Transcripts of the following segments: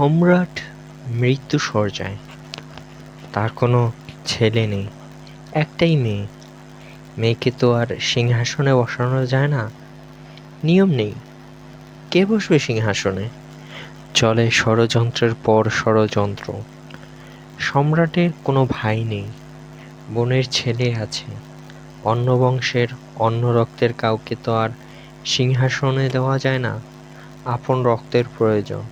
সম্রাট মৃত্যু সজ্জায় তার কোনো ছেলে নেই, একটাই মেয়ে। মেয়েকে তো আর সিংহাসনে বসানো যায় না। নিয়ম নেই। কে বসবে সিংহাসনে? চলে ষড়যন্ত্রের পর ষড়যন্ত্র। সম্রাটের কোনো ভাই নেই। বোনের ছেলে আছে। অন্য বংশের অন্য রক্তের কাউকে তো আর সিংহাসনে দেওয়া যায় না। আপন রক্তের প্রয়োজন।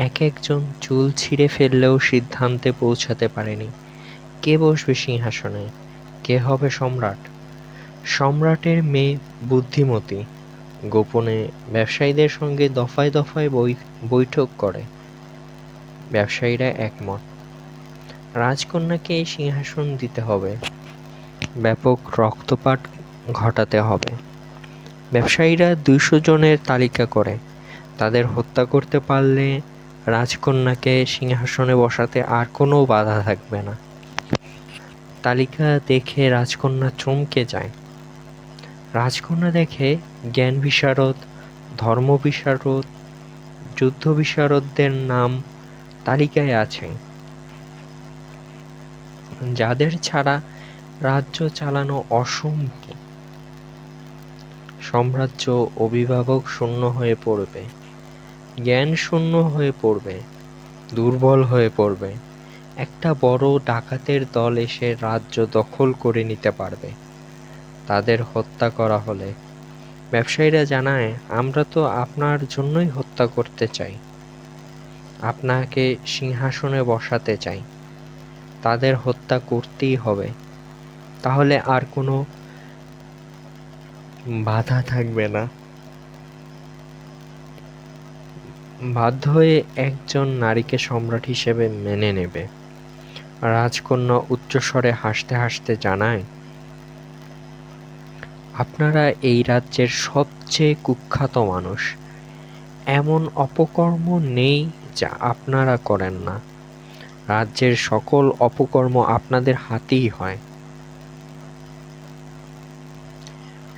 এক একজন চুল ছিঁড়ে ফেললেও সিদ্ধান্তে পৌঁছাতে পারেনি। কে বসবে সিংহাসনে? কে হবে সম্রাট? সম্রাটের মেয়ে বুদ্ধিমতী, গোপনে ব্যবসায়ীদের সঙ্গে দফায় দফায় বৈঠক করে। ব্যবসায়ীরা একমত। রাজকন্যাকে সিংহাসন দিতে হবে। ব্যাপক রক্তপাত ঘটাতে হবে। ব্যবসায়ীরা দুইশো জনের তালিকা করে। তাদের হত্যা করতে পারলে রাজকন্যাকে সিংহাসনে বসাতে আর কোনো বাধা থাকবে না। তালিকা দেখে রাজকন্যা চমকে যায়। রাজকন্যা দেখে জ্ঞান বিশারদ, ধর্ম বিশারদ, যুদ্ধ বিশারদদের নাম তালিকায় আছে। যাদের ছাড়া রাজ্য চালানো অসম্ভব। সাম্রাজ্য অভিভাবক শূন্য হয়ে পড়বে। জ্ঞান শূন্য হয়ে পড়বে, দুর্বল হয়ে পড়বে। একটা বড় ডাকাতের দল এসে রাজ্য দখল করে নিতে পারবে। তাদের হত্যা করা হলে। ব্যবসায়ীরা জানায়, আমরা তো আপনার জন্যই হত্যা করতে চাই। আপনাকে সিংহাসনে বসাতে চাই। তাদের হত্যা করতেই হবে। তাহলে আর কোনো বাধা থাকবে না। বাধ্য হয়ে একজন নারীকে সম্রাট হিসেবে মেনে নেবে। রাজকন্যা উচ্চস্বরে হাসতে হাসতে জানায়, আপনারা এই রাজ্যের সবচেয়ে কুখ্যাত মানুষ। এমন অপকর্ম নেই যা আপনারা করেন না। রাজ্যের সকল অপকর্ম আপনাদের হাতেই হয়।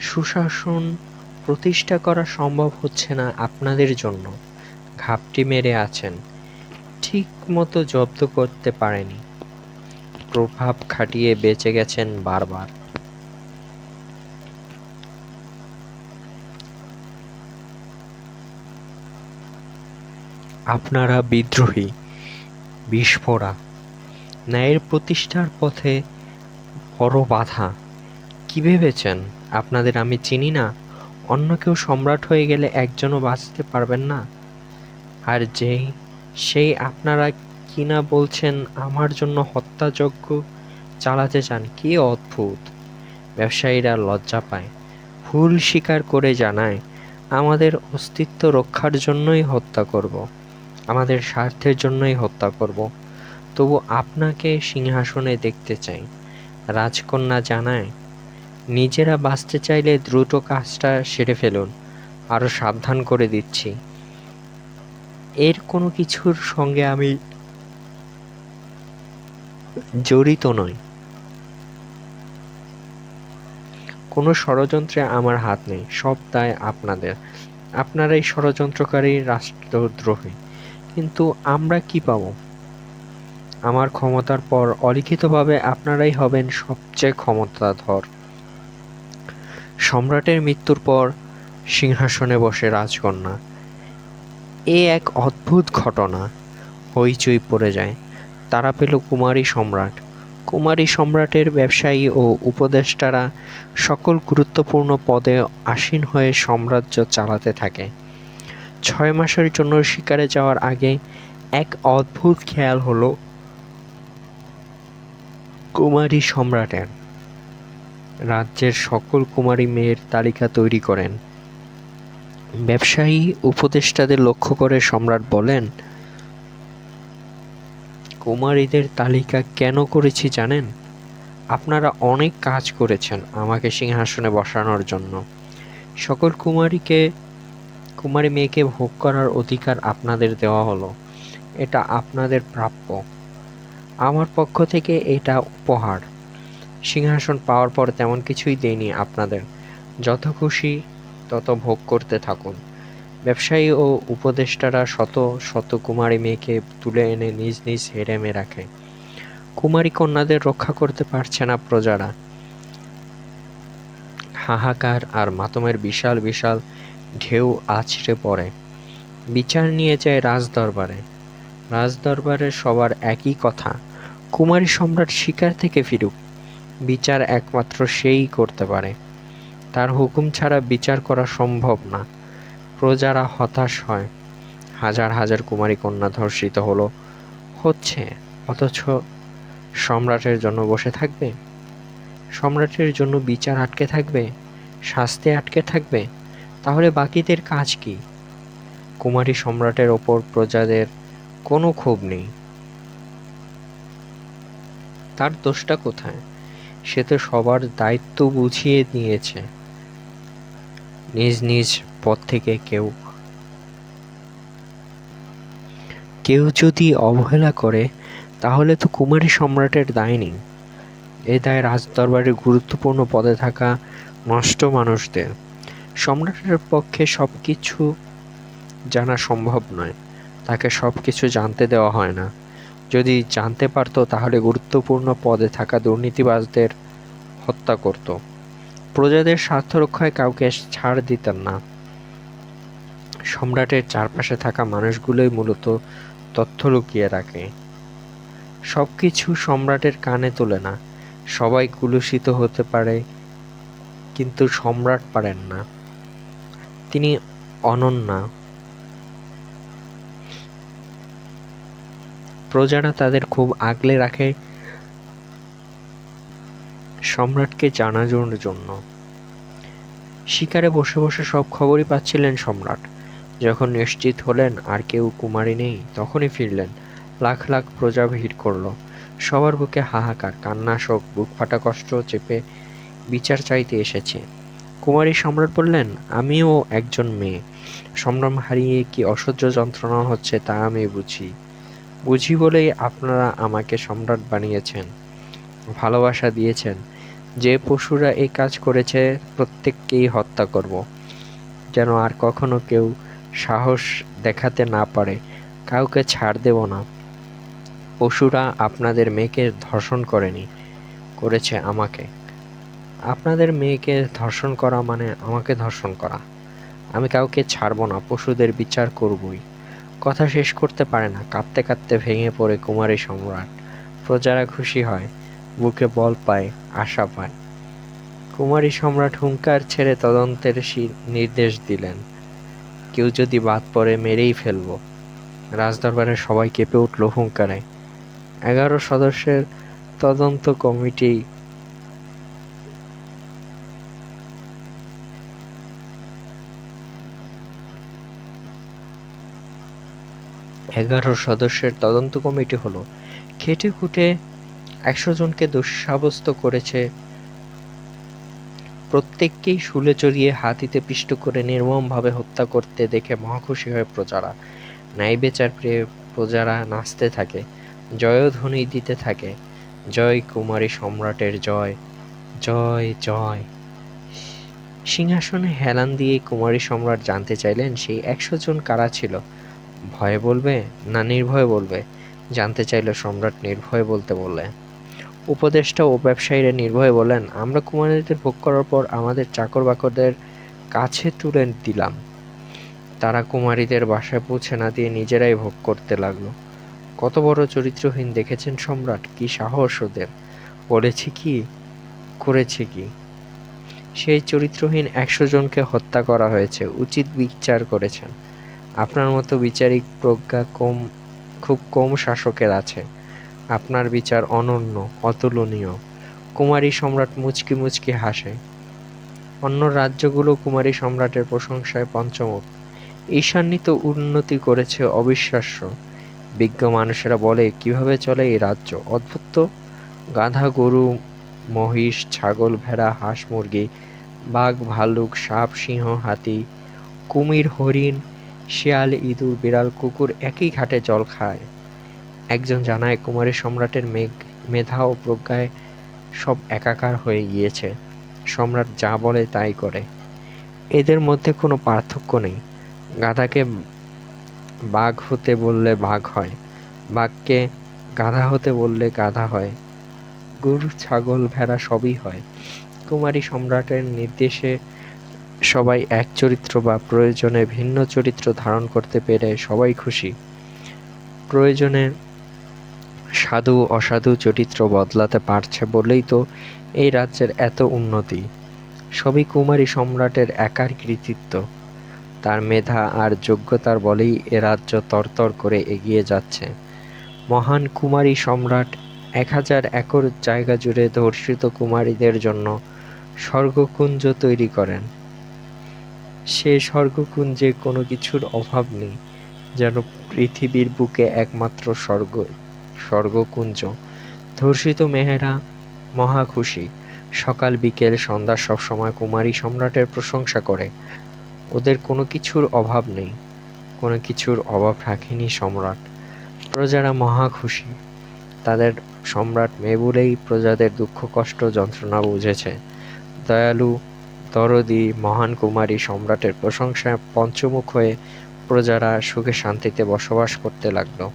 সুশাসন প্রতিষ্ঠা করা সম্ভব হচ্ছে না আপনাদের জন্য। ঘাপটি মেরে আছেন। ঠিক মতো জব্দ করতে পারেনি। প্রভাব খাটিয়ে বেঁচে গেছেন বারবার। আপনারা বিদ্রোহী, বিস্ফোরা, ন্যায়ের প্রতিষ্ঠার পথে বড় বাধা। কি ভেবেছেন? আপনাদের আমি চিনি না। অন্য কেউ সম্রাট হয়ে গেলে একজনও বাঁচতে পারবেন না। আর যেই, সেই আপনারা কিনা বলছেন আমার জন্য হত্যাযজ্ঞ? চালাতে চান কি অদ্ভুত। ব্যবসায়ীরা লজ্জা পায়, ভুল স্বীকার করে জানায়, আমাদের অস্তিত্ব রক্ষার জন্যই হত্যা করব, আমাদের স্বার্থের জন্যই হত্যা করব। তবু আপনাকে সিংহাসনে দেখতে চাই, রাজকন্যা জানায়, নিজেরা বাঁচতে চাইলে দ্রুত কাজটা সেরে ফেলুন আরও সাবধান করে দিচ্ছি। এর কোনো কিছুর সঙ্গে আমি জড়িত নই। কোনো ষড়যন্ত্রে আমার হাত নেই, সব দায় আপনাদের। আপনারাই ষড়যন্ত্রকারী রাষ্ট্রদ্রোহী। কিন্তু আমরা কি পাবো? আমার ক্ষমতার পর অলিখিতভাবে আপনারাই হবেন সবচেয়ে ক্ষমতাধর। সম্রাটের মৃত্যুর পর সিংহাসনে বসে রাজকন্যা। এ এক অদ্ভুত ঘটনা। হইচই পড়ে যায়। তারা পেল কুমারী সম্রাট। কুমারী সম্রাটের ব্যবসায়ী ও উপদেষ্টারা সকল গুরুত্বপূর্ণ পদে আসীন হয়ে সাম্রাজ্য চালাতে থাকে। ছয় মাসের জন্য শিকারে যাওয়ার আগে এক অদ্ভুত খেয়াল হলো কুমারী সম্রাটের। রাজ্যের সকল কুমারী মেয়ের তালিকা তৈরি করেন। ব্যবসায়ী উপদেষ্টাদের লক্ষ্য করে সম্রাট বলেন, কুমারীদের তালিকা কেন করেছি জানেন? আপনারা অনেক কাজ করেছেন আমাকে সিংহাসনে বসানোর জন্য। সকল কুমারীকে, কুমারী মেয়েকে ভোগ করার অধিকার আপনাদের দেওয়া হলো। এটা আপনাদের প্রাপ্য। আমার পক্ষ থেকে এটা উপহার। সিংহাসন পাওয়ার পর তেমন কিছুই দেয়নি আপনাদের। যত খুশি তত ভোগ করতে থাকুন। ব্যবসায়ী ও উপদেষ্টারা শত শত কুমারী মেয়েকে তুলে এনে নিজ নিজ হেরেমে রাখে। কুমারী কন্যাদের রক্ষা করতে পারছে না প্রজারা। হাহাকার আর মাতমের বিশাল বিশাল ঢেউ আছড়ে পড়ে। বিচার নিয়ে যায় রাজদরবারে। রাজদরবারে সবার একই কথা, কুমারী সম্রাট শিকার থেকে ফিরুক। বিচার একমাত্র সেই করতে পারে। তার হুকুম ছাড়া বিচার করা সম্ভব না। প্রজারা হতাশ হয়। হাজার হাজার কুমারী কন্যা ধর্ষিত হলো। হচ্ছে, অথচ সম্রাটের জন্য বসে থাকবে? সম্রাটের জন্য বিচার আটকে থাকবে? শাস্তি আটকে থাকবে? তাহলে বাকিদের কাজ কি? কুমারী সম্রাটের ওপর প্রজাদের কোনো ক্ষোভ নেই। তার দোষটা কোথায়? সে তো সবার দায়িত্ব বুঝিয়ে নিয়েছে। নিজ নিজ পথ থেকে কেউ। কেউ যদি অবহেলা করে, তাহলে তো কুমারী সম্রাটের দায় নেই। এ দায় রাজদরবারের গুরুত্বপূর্ণ পদে থাকা নষ্ট মানুষদের। সম্রাটের পক্ষে সব কিছু জানা সম্ভব নয়। তাকে সব কিছু জানতে দেওয়া হয় না। যদি জানতে পারত, তাহলে গুরুত্বপূর্ণ পদে থাকা দুর্নীতিবাজদের হত্যা করত। প্রজাদের স্বার্থ রক্ষায় কাউকে ছাড় দিতেন না। সম্রাটের চারপাশে থাকা মানুষগুলোই মূলত তথ্য লুকিয়ে রাখে। সব কিছু সম্রাটের কানে তোলে না। সবাই কুলুষিত হতে পারে, কিন্তু সম্রাট পারেন না। তিনি অনন্যা। প্রজারা তাদের খুব আগলে রাখে সম্রাটকে জানানোর জন্য। শিকারে বসে বসে সব খবরই পাচ্ছিলেন সম্রাট। যখন নিশ্চিত হলেন আর কেউ কুমারী নেই, তখনই ফিরলেন। লাখ লাখ প্রজা ভিড় করল। সবার বুকে হাহাকার, কান্না, শোক, বুক ফাটা কষ্ট চেপে বিচার চাইতে এসেছে। কুমারী সম্রাট বললেন, আমিও একজন মেয়ে। সম্ভ্রম হারিয়ে কি অসহ্য যন্ত্রণা হচ্ছে তা আমি বুঝি। বুঝি বলেই আপনারা আমাকে সম্রাট বানিয়েছেন। ভালোবাসা দিয়েছেন। যে পশুরা এই কাজ করেছে, প্রত্যেককেই হত্যা করব। যেন আর কখনো কেউ সাহস দেখাতে না পারে, কাউকে ছাড় দেব না। পশুরা আপনাদের মেয়েকে ধর্ষণ করেনি, করেছে আমাকে। আপনাদের মেয়েকে ধর্ষণ করা মানে আমাকে ধর্ষণ করা। আমি কাউকে ছাড়ব না, পশুদের বিচার করবই। কথা শেষ করতে পারে না, কাঁদতে কাঁদতে ভেঙে পড়ে কুমারী সম্রাট। প্রজারা খুশি হয়, বুকে বল পায় আশা পায়। কুমারী সম্রাট হুঙ্কার ছেড়ে তদন্তের নির্দেশ দিলেন। কেউ যদি বাদ পড়ে মেরেই ফেলব। রাজদরবারে সবাই কেঁপে উঠল হুঙ্কারে। এগারো সদস্যের তদন্ত কমিটি এগারো সদস্যের তদন্ত কমিটি হলো খেটে খুঁটে একশো জনকে দোষী সাব্যস্ত করেছে। প্রত্যেককেই শুলে চড়িয়ে হাতিতে পিষ্ট করে নির্মমভাবে হত্যা করতে দেখে মহাখুশি হয়ে প্রজারা। ন্যায় বেচার প্রিয় প্রজারা নাচতে থাকে, জয়ধ্বনি দিতে থাকে। জয় কুমারী সম্রাটের জয় জয় জয়। সিংহাসনে হেলান দিয়ে কুমারী সম্রাট জানতে চাইলেন, সেই একশো জন কারা ছিল? ভয়ে বলবে না নির্ভয়ে বলবে? জানতে চাইল সম্রাট নির্ভয়ে বলতে বললে উপদেষ্টা ও ব্যবসায়ীরা নির্ভয়ে বলেন, আমরা কুমারীদের ভোগ করার পর আমাদের চাকর বাকরদের কাছে তুলে দিলাম। তারা কুমারীদের বাসায় পৌঁছে না দিয়ে নিজেরাই ভোগ করতে লাগল। কত বড় চরিত্রহীন দেখেছেন সম্রাট, কি সাহস ওদের। বলেছি কি, করেছে কি? সেই চরিত্রহীন একশো জনকে হত্যা করা হয়েছে, উচিত বিচার করেছেন। আপনার মতো বিচারিক প্রজ্ঞা কম, খুব কম শাসকের আছে। আপনার বিচার অনন্য, অতুলনীয়। কুমারী সম্রাট মুচকি মুচকি হাসে। অন্য রাজ্যগুলো কুমারী সম্রাটের প্রশংসায় পঞ্চমুখ। ঈশান্বিত উন্নতি করেছে অবিশ্বাস্য। বিজ্ঞ মানুষেরা বলে, কীভাবে চলে এই রাজ্য? অদ্ভুত গাধা গরু, মহিষ, ছাগল, ভেড়া, হাঁস, মুরগি, বাঘ ভাল্লুক সাপ, সিংহ, হাতি, কুমির, হরিণ, শিয়াল, ইঁদুর, বিড়াল, কুকুর একই ঘাটে জল খায়। একজন জানায়, কুমারী সম্রাটের মেঘ, মেধা ও প্রজ্ঞায় সব একাকার হয়ে গিয়েছে। সম্রাট যা বলে তাই করে। এদের মধ্যে কোনো পার্থক্য নেই। গাধাকে বাঘ হতে বললে বাঘ হয়, বাঘকে গাধা হতে বললে গাধা হয় গরু ছাগল, ভেড়া সবই হয়। কুমারী সম্রাটের নির্দেশে সবাই এক চরিত্র বা প্রয়োজনে ভিন্ন চরিত্র ধারণ করতে পেরে সবাই খুশি। প্রয়োজনে সাধু অসাধু চরিত্র বদলাতে পারছে বলেই তো এই রাজ্যের এত উন্নতি। সবই কুমারী সম্রাটের একার কৃতিত্ব। তার মেধা আর যোগ্যতার বলেই এ রাজ্য তরতর করে এগিয়ে যাচ্ছে। মহান কুমারী সম্রাট এক হাজার একর জায়গা জুড়ে ধর্ষিত কুমারীদের জন্য স্বর্গকুঞ্জ তৈরি করেন। সে স্বর্গকুঞ্জে কোনো কিছুর অভাব নেই, যেন পৃথিবীর বুকে একমাত্র স্বর্গ স্বর্গকুঞ্জ। ধর্ষিত মেহেরা মহা খুশি সকাল বিকেল সন্ধ্যা সবসময় কুমারী সম্রাটের প্রশংসা করে। ওদের কোনো কিছুর অভাব নেই, কোনো কিছুর অভাব রাখেনি সম্রাট। প্রজারা মহা খুশি তাদের সম্রাট মেয়ে বলেই প্রজাদের দুঃখ, কষ্ট, যন্ত্রণা বুঝেছে। দয়ালু, দরদি, মহান কুমারী সম্রাটের প্রশংসায় পঞ্চমুখ হয়ে প্রজারা সুখে শান্তিতে বসবাস করতে লাগল।